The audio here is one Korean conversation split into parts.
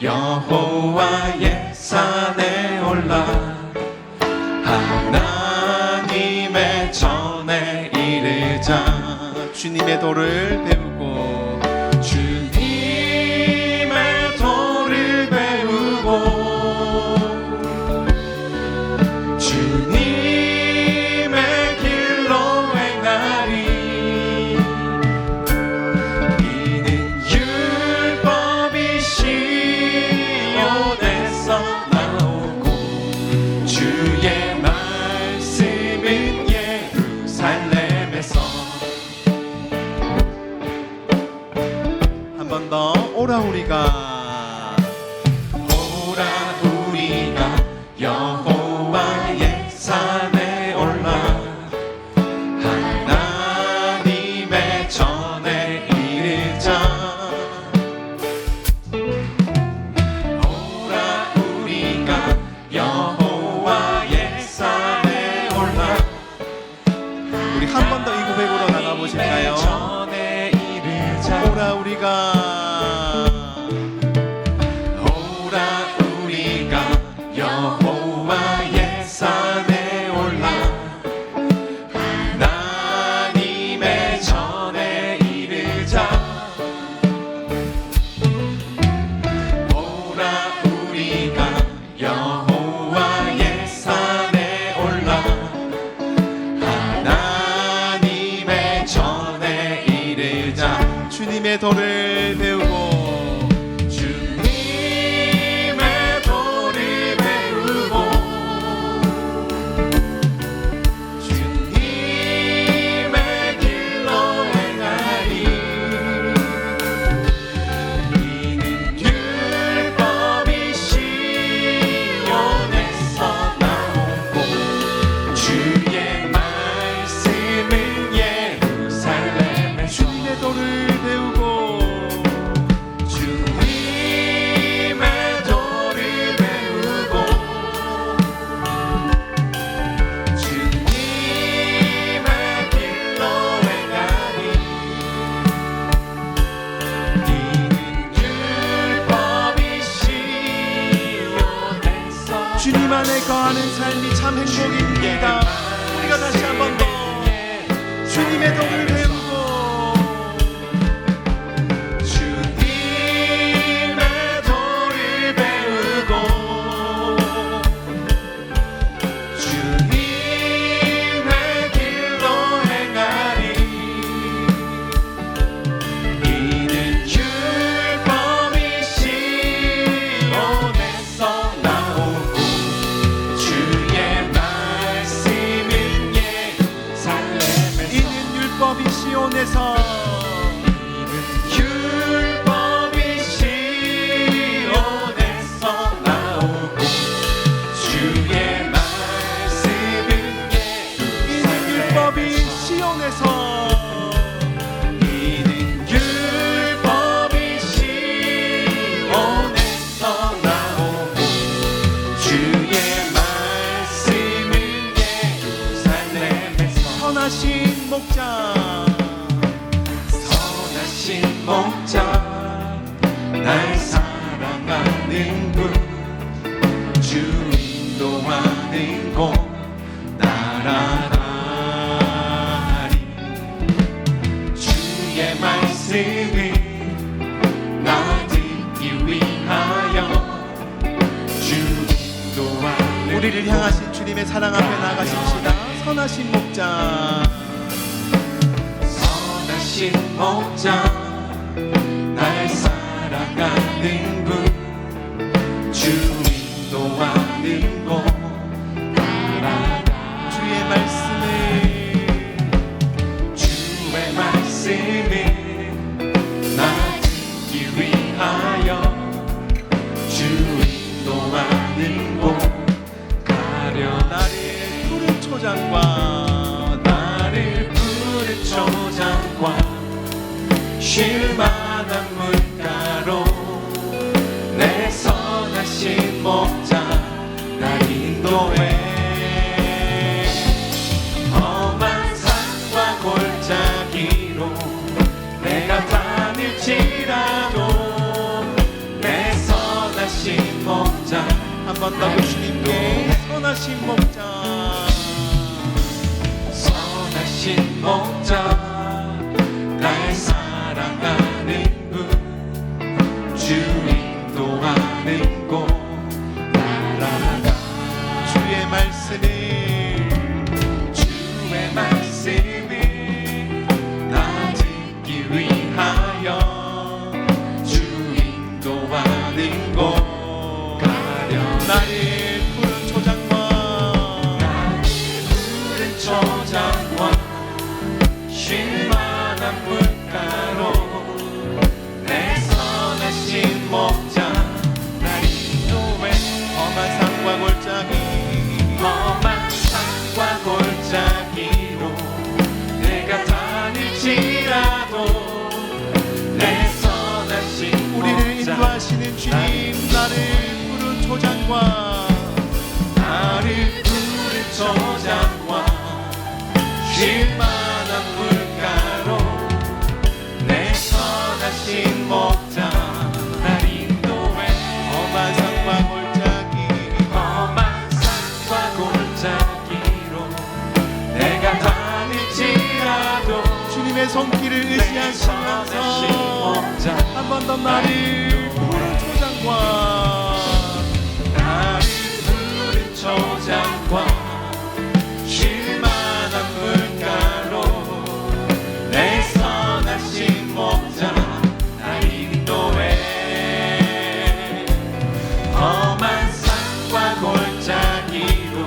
여호와의 산에 올라 하나님의 전에 이르자. 주님의 도를 배우 주의 말씀은 예루살렘에서. 한 번 더 오라 우리가. 고백으로 나가보실까요? 오라 우리가 네. 우리를 향하신 주님의 사랑 앞에 나가십시다. 선하신 목자 선하신 목자 날 사랑하는 분. 주님도 아는 곳 초장과 나를 부른 초장과 쉴만한 물가로 내 선하신 목자. 나 인도해. 험한 산과 골짜기로 내가 다닐지라도 내 선하신 목자. 한 번 더 주님께 선하신 목자. 목자 초장과 나를 푸른 초장과 쉴만한 물가로 내 선하신 목자 날 인도해 험한 산과 골짜기 험한 산과 골짜기로 내가 다닐지라도 주님의 손길을 의지하시면서 한 번 더 나를 푸른 초장과 초장과 쉴만한 물가로 내 선하신 목자 날 인도해 험한 산과 골짜기로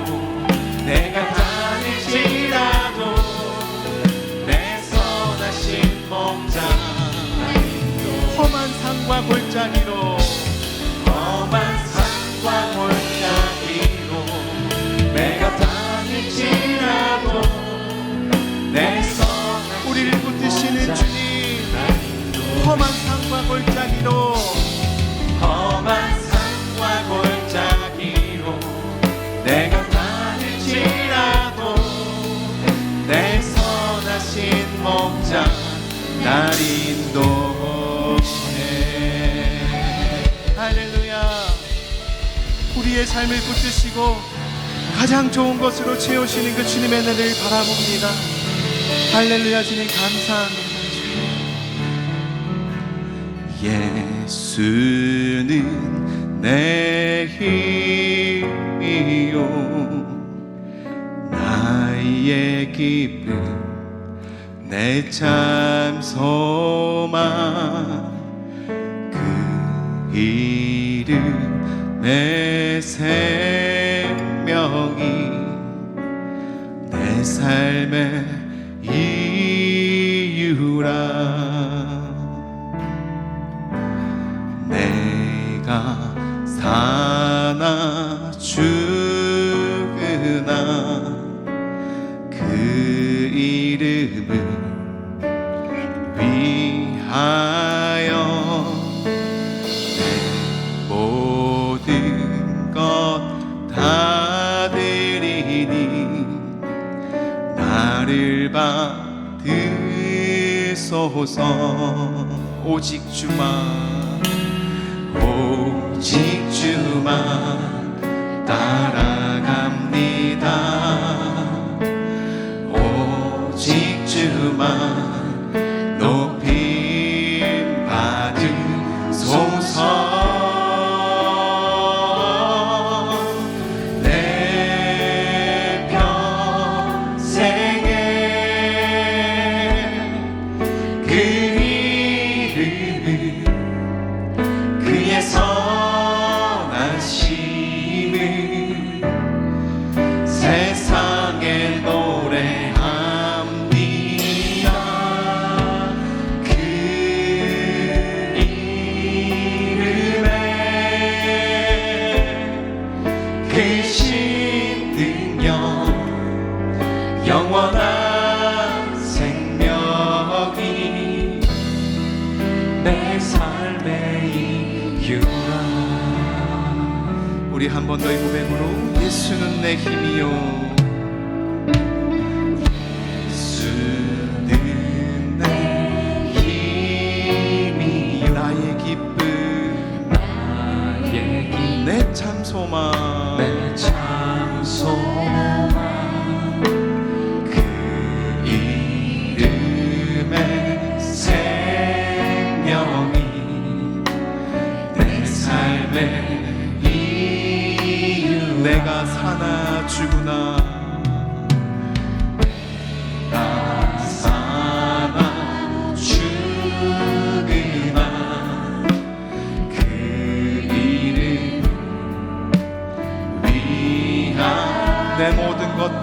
내가 다닐지라도 내 선하신 목자 날 인도해 험한 산과 골짜기로 골짜기로. 험한 산과 골짜기로 내가 다닐지라도 내 선하신 목자 날 인도해 할렐루야. 우리의 삶을 붙드시고 가장 좋은 것으로 채우시는 그 주님의 은혜를 바라봅니다. 할렐루야 주님 감사합니다 예수는 내 힘이요. 나의 기쁨 내 참 소망. 그 이름 내 생명이 내 삶의 이유라 받으소서 오직 주만 오직 주만 따라갑니다. 오직 주만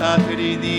la ferida.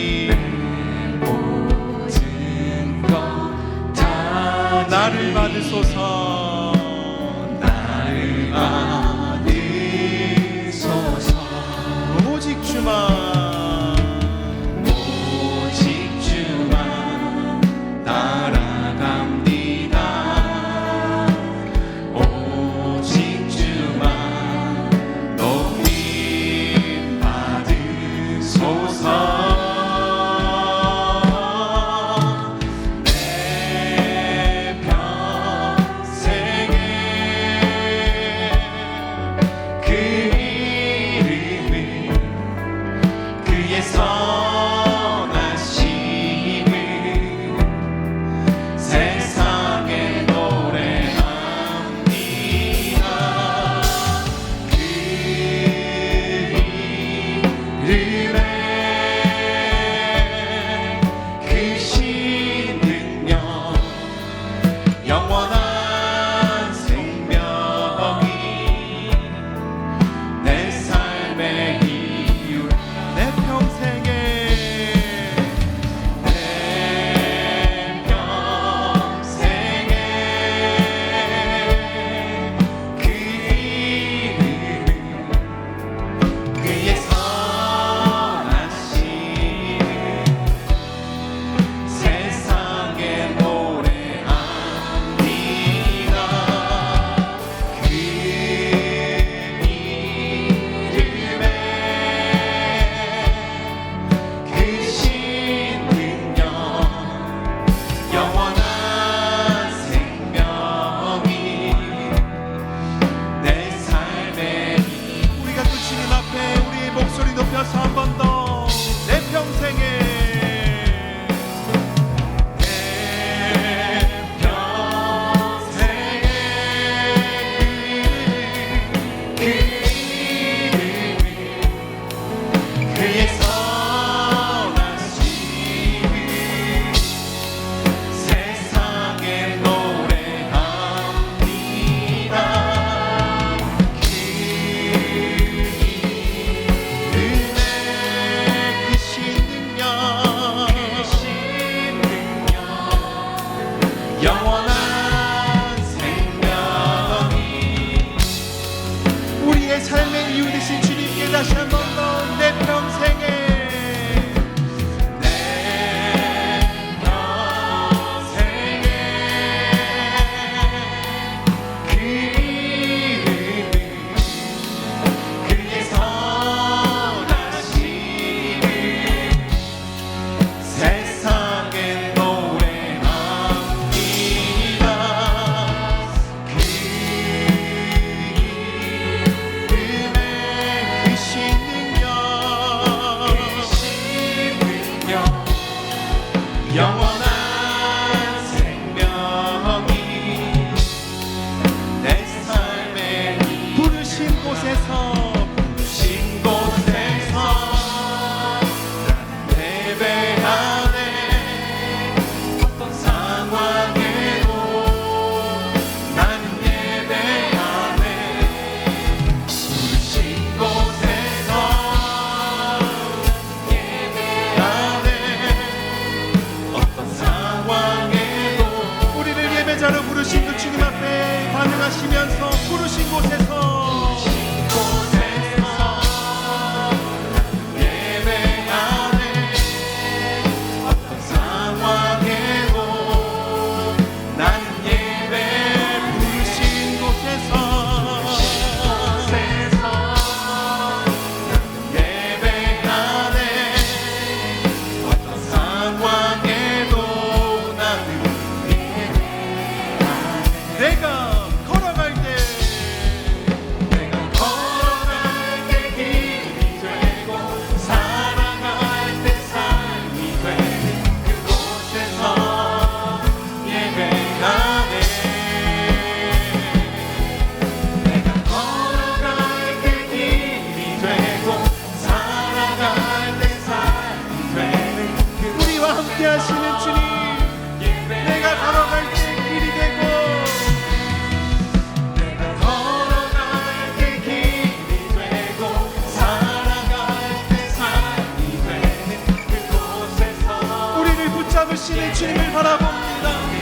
되시길 바라봅니다.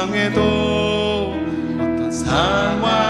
상황에도 어떤 상황